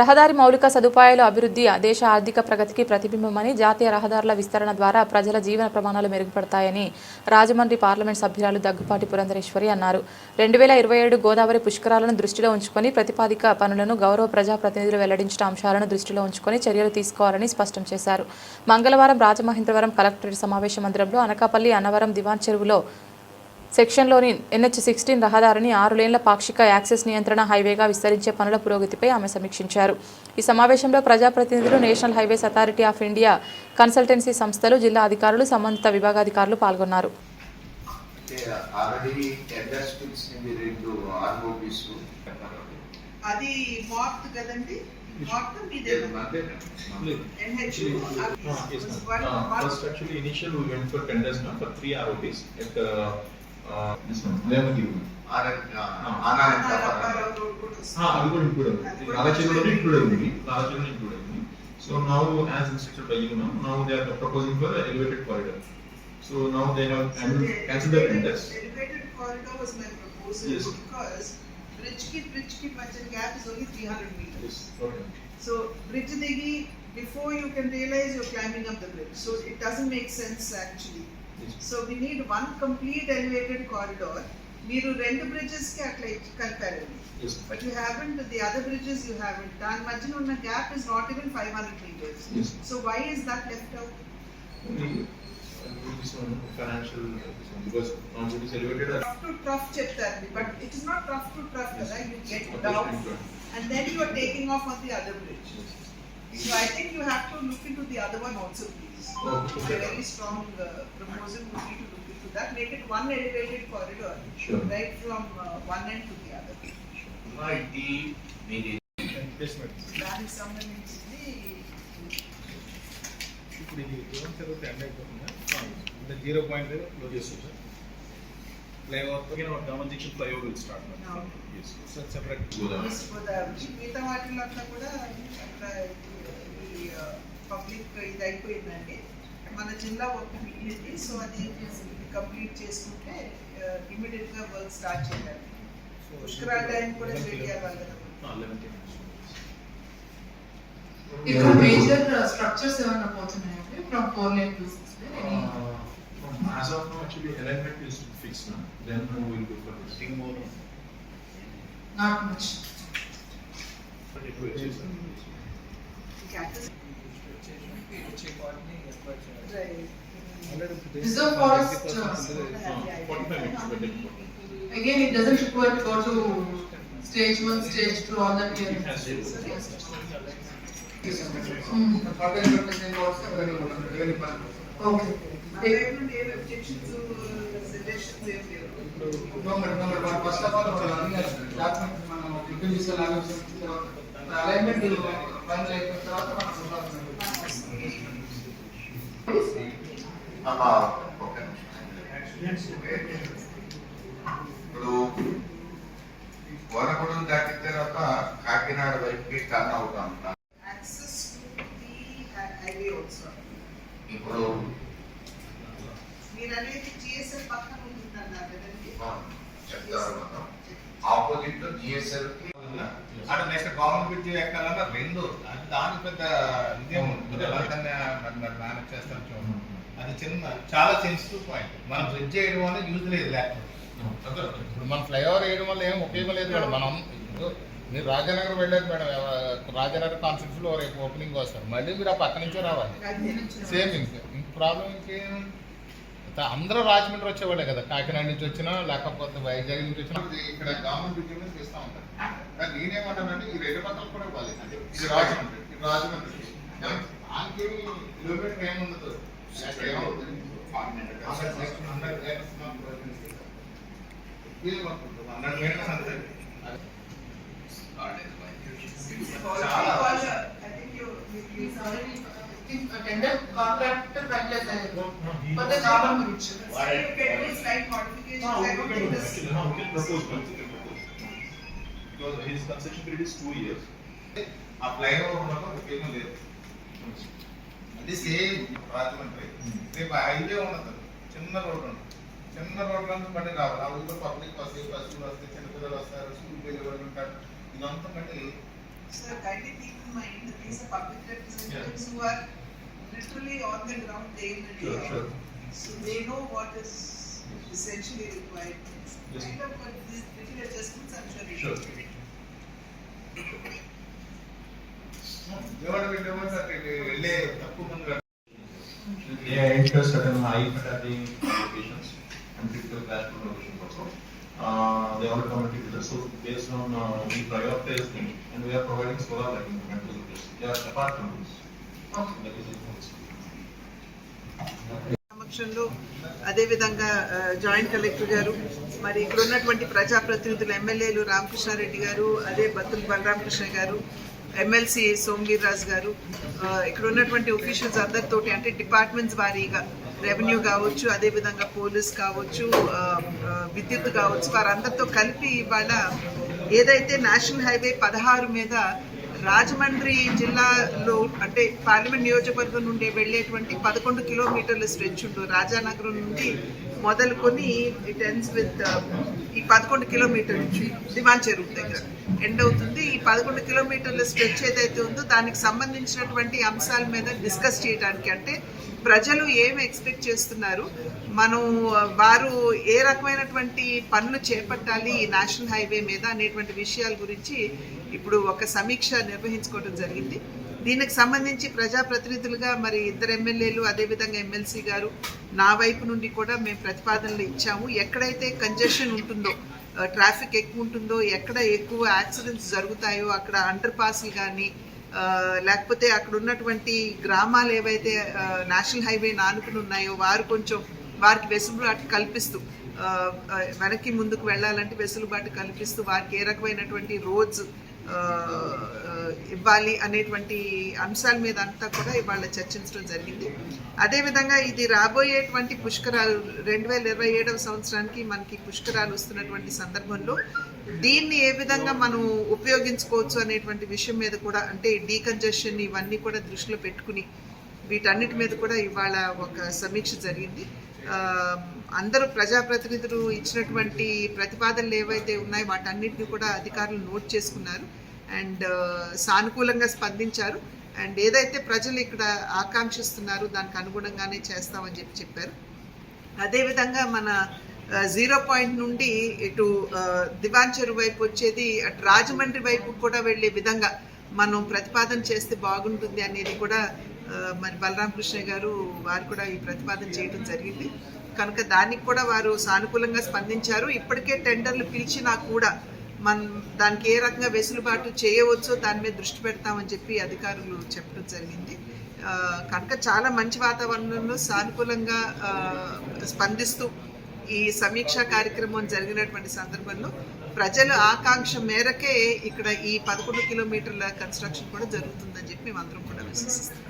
రహదారి మౌలిక సదుపాయాల అభివృద్ధి దేశ ఆర్థిక ప్రగతికి ప్రతిబింబమని జాతీయ రహదారుల విస్తరణ ద్వారా ప్రజల జీవన ప్రమాణాలు మెరుగుపడతాయని రాజమండ్రి పార్లమెంట్ సభ్యురాలు దగ్గుపాటి పురంధరేశ్వరి అన్నారు. రెండు వేల ఇరవై ఏడు గోదావరి పుష్కరాలను దృష్టిలో ఉంచుకొని ప్రతిపాదిక పనులను గౌరవ ప్రజాప్రతినిధులు వెల్లడించిన అంశాలను దృష్టిలో ఉంచుకొని చర్యలు తీసుకోవాలని స్పష్టం చేశారు. మంగళవారం రాజమహేంద్రవరం కలెక్టరేట్ సమావేశ మందిరంలో అనకాపల్లి అన్నవరం దివాన్ చెరువులో సెక్షన్లోని ఎన్హెచ్ సిక్స్టీన్ రహదారిని ఆరు లేన్ల పాక్షిక యాక్సెస్ నియంత్రణ హైవేగా విస్తరించే పనుల పురోగతిపై ఆమె సమీక్షించారు. ఈ సమావేశంలో ప్రజాప్రతినిధులు national highways authority of India consultancy సంస్థలు జిల్లా అధికారులు సంబంధిత విభాగాధికారులు పాల్గొన్నారు. అది మార్క్ కదండి? Uh, First, actually, initial we went for tenders now for three ROPs at, So now, as instructed by you now, now they are proposing for elevated corridor. So now they have cancelled the tenders. Elevated corridor was my proposal yes. because bridge ki bridge ki merchant gap is only 300 meters. Yes. Okay. So bridge degi before you can realize you're climbing up the bridge. So it doesn't make sense actually. Yes. So we need one complete elevated corridor. మీరు రెండు bridges కి అట్లా కలిపారండి Yes. But you haven't the other bridges you haven't దాని మధ్యన ఉన్న gap is not even five hundred metres Yes. So why is that left out Only, uh, this one, financial, uh, this one, because now it is elevated. uh, tough to tough చెప్తారండి but it is not tough to tough కదా you get Okay, down sure. And then you are taking off on the other bridge So I think you have to look into the other one also please Okay. My very strong proposal would be to look into that make it one elevated corridor Sure. right from uh, one end to the other ఇది మీది Yes, madam. దానికి సంబంధించింది ఇప్పుడు ఇది దూరం చదివితే end అయిపోతుందా అంటే జీరో పాయింట్ క్లోజ్ చేస్తుంది sir flyover. Sir separate Godavari మిగతా వాటిలో అంతా కూడా అట్లా ఈ పబ్లిక్ ఇది అయిపోయిందండి. మన జిల్లా ఒక మిగిలింది సో అది కంప్లీట్ చేసుకుంటే ఇమీడియట్గా వర్క్ స్టార్ట్ చేయాలి. పుష్కరా టైం కూడా చేయాలి కదా. 11 minutes. ఇక్కడ మేజర్ స్ట్రక్చర్స్ ఏమైనా పోతున్నాయండి? From four lane to six Uh, as of now, actually, alignment is fixed now. Then we will go for this. Nothing more. Not much. Reserve. Uh, again, it doesn't require to go to stage one, stage two, all that here. Hmm. Okay. First of all document మనం review చేసేలాగా alignment తర్వాత మనం. ఇప్పుడు వరకుడు దాటిన తర్వాత కాకినాడ వైపుకి turn అవుతాం. ఇప్పుడు అనేది జిఎస్ఎల్ పక్కన ఉంటుందన్నారు కదండి చెప్తారు మొత్తం ఆపోజిట్ జిఎస్ఎల్కి అంటే నెక్స్ట్ గవర్నమెంట్ బ్రిడ్జ్ ఎక్కాలన్నా రెండు అది దాని పెద్ద ఇదేం ఉంటుంది. ఎవరికన్నా మరి మేనేజ్ చేస్తాం చూడండి అది చిన్న చాలా సెన్సిటివ్ పాయింట్ మనం బ్రిడ్జ్ చేయడం వల్ల యూజ్ లేదు లేకపోతే. ఇప్పుడు మన ఫ్లైఓవర్ వేయడం వల్ల ఏం ఉపయోగం లేదు మేడం. మనం మీరు రాజానగర్ వెళ్ళారు మేడం. రాజానగర్ కాన్స్టిట్యూన్సీలో రేపు ఓపెనింగ్ వస్తారు. మళ్ళీ మీరు ఆ పక్క నుంచే రావాలి. సేమ్ ఇంక. ఇంక ప్రాబ్లం ఇంకేం అందరూ రాజమండ్రి వచ్చేవాళ్ళే కదా. కాకినాడ నుంచి వచ్చినా లేకపోతే వైజాగ్ నుంచి వచ్చినా. ఇక్కడ గవర్నమెంట్ మీద ఇస్తా ఉంటారు. కానీ నేనేమంటానంటే ఈ రెండు పక్కలు కూడా ఇవ్వాలి. అంటే ఇది రాజమండ్రి ఇది రాజమండ్రి. దానికి కిలోమీటర్ ఏముండదు. ఏమవుతుంది హండ్రెడ్ మీటర్స్ హండ్రెడ్ మీటర్స్ అంతే I think you, you, you tender contractor finalise అయ్యారు for the normal bridge So you can do slight modifications, I don't think this. No, we can propose one, we can propose. Because his concession period is two years. ఆ flyover ఉండడం ఉపయోగం లేదు అది same Rajahmundry రేపు highway ఉండదు చిన్న road ఉంటుంది చిన్న రోడ్ నుంచి బండి రావాలి ఆ ఊళ్ళో పబ్లిక్ వస్తాయి బస్సులు వస్తాయి చిన్నపిల్లలు వస్తారు స్కూల్కి వెళ్ళే వాళ్ళు ఉంటారు ఇదంతా మళ్ళీ Sir, kindly keep in mind that these are public representatives who are literally on the ground day in the day sure, out. So they know what is essentially required. Yes. Kind of but these little adjustments I'm sure you sure. They are into certain high fatty locations and critical vascular locations also. Uh, they all come together. So based on uh, we prioritize them and we are providing solar lighting to those locations. They are apart. సమక్షంలో అదేవిధంగా joint collector గారు మరి ఇక్కడ ఉన్నటువంటి ప్రజాప్రతినిధులు ఎమ్మెల్యేలు రామకృష్ణారెడ్డి గారు అదే బత్తుల బలరామకృష్ణ గారు ఎమ్మెల్సీ సోమవీర్ రాజు గారు ఇక్కడ ఉన్నటువంటి ఒఫీషియల్స్ అందరితోటి అంటే డిపార్ట్మెంట్స్ వారీగా రెవెన్యూ కావచ్చు అదేవిధంగా పోలీస్ కావచ్చు విద్యుత్ కావచ్చు వారందరితో కలిపి ఇవాళ ఏదైతే నేషనల్ హైవే పదహారు మీద రాజమండ్రి జిల్లాలో అంటే పార్లమెంట్ నియోజకవర్గం నుండి వెళ్ళేటువంటి పదకొండు కిలోమీటర్ల స్ట్రెచ్ ఉండు రాజానగరం నుండి మొదలుకొని ఇట్ ఎండ్స్ విత్ ఈ పదకొండు కిలోమీటర్లు దివాన్ చెరువు దగ్గర ఎండ్ అవుతుంది. ఈ పదకొండు కిలోమీటర్ల స్ట్రెచ్ ఏదైతే ఉందో దానికి సంబంధించినటువంటి అంశాల మీద డిస్కస్ చేయడానికి అంటే ప్రజలు ఏమి ఎక్స్పెక్ట్ చేస్తున్నారు? మనం uh, వారు ఏ రకమైనటువంటి పనులు చేపట్టాలి? ఈ నేషనల్ హైవే మీద అనేటువంటి విషయాల గురించి ఇప్పుడు ఒక సమీక్ష నిర్వహించుకోవడం జరిగింది. దీనికి సంబంధించి ప్రజాప్రతినిధులుగా మరి ఇద్దరు ఎమ్మెల్యేలు అదేవిధంగా ఎమ్మెల్సీ గారు నా వైపు నుండి కూడా మేము ప్రతిపాదనలు ఇచ్చాము. ఎక్కడైతే కంజెషన్ ఉంటుందో ట్రాఫిక్ ఎక్కువ ఉంటుందో ఎక్కడ ఎక్కువ యాక్సిడెంట్స్ జరుగుతాయో అక్కడ అండర్ పాస్లు కానీ లేకపోతే అక్కడ ఉన్నటువంటి గ్రామాలు ఏవైతే నేషనల్ హైవే నానుకుని ఉన్నాయో వారు కొంచెం వారికి వెసులుబాటు కల్పిస్తూ వెనక్కి ముందుకు వెళ్ళాలంటే వెసులుబాటు కల్పిస్తూ వారికి ఏ రకమైనటువంటి రోడ్స్ ఇవ్వాలి అనేటువంటి అంశాల మీద అంతా కూడా ఇవాళ చర్చించడం జరిగింది. అదేవిధంగా ఇది రాబోయేటువంటి పుష్కరాలు రెండు వేల ఇరవై ఏడవ సంవత్సరానికి మనకి పుష్కరాలు వస్తున్నటువంటి సందర్భంలో దీన్ని ఏ విధంగా మనం ఉపయోగించుకోవచ్చు అనేటువంటి విషయం మీద కూడా అంటే డీకంజెషన్ ఇవన్నీ కూడా దృష్టిలో పెట్టుకుని వీటన్నిటి మీద కూడా ఇవాళ ఒక సమీక్ష జరిగింది. అందరూ ప్రజాప్రతినిధులు ఇచ్చినటువంటి ప్రతిపాదనలు ఏవైతే ఉన్నాయో వాటన్నిటిని కూడా అధికారులు నోట్ చేసుకున్నారు. అండ్ సానుకూలంగా స్పందించారు. అండ్ ఏదైతే ప్రజలు ఇక్కడ ఆకాంక్షిస్తున్నారో దానికి అనుగుణంగానే చేస్తామని చెప్పి చెప్పారు. అదేవిధంగా మన జీరో పాయింట్ నుండి ఇటు దివాన్ చెరువు వైపు వచ్చేది అటు రాజమండ్రి వైపు కూడా వెళ్ళే విధంగా మనం ప్రతిపాదన చేస్తే బాగుంటుంది అనేది కూడా మరి బలరామకృష్ణ గారు వారు కూడా ఈ ప్రతిపాదన చేయడం జరిగింది. కనుక దానికి కూడా వారు సానుకూలంగా స్పందించారు. ఇప్పటికే టెండర్లు పిలిచినా కూడా మనం దానికి ఏ రకంగా వెసులుబాటు చేయవచ్చో దాని మీద దృష్టి పెడతామని చెప్పి అధికారులు చెప్పడం జరిగింది. కనుక చాలా మంచి వాతావరణంలో సానుకూలంగా స్పందిస్తూ ఈ సమీక్షా కార్యక్రమం జరిగినటువంటి సందర్భంలో ప్రజలు ఆకాంక్ష మేరకే ఇక్కడ ఈ పదకొండు కిలోమీటర్ల కన్స్ట్రక్షన్ కూడా జరుగుతుందని చెప్పి మేమందరం కూడా విశ్వసిస్తున్నాం.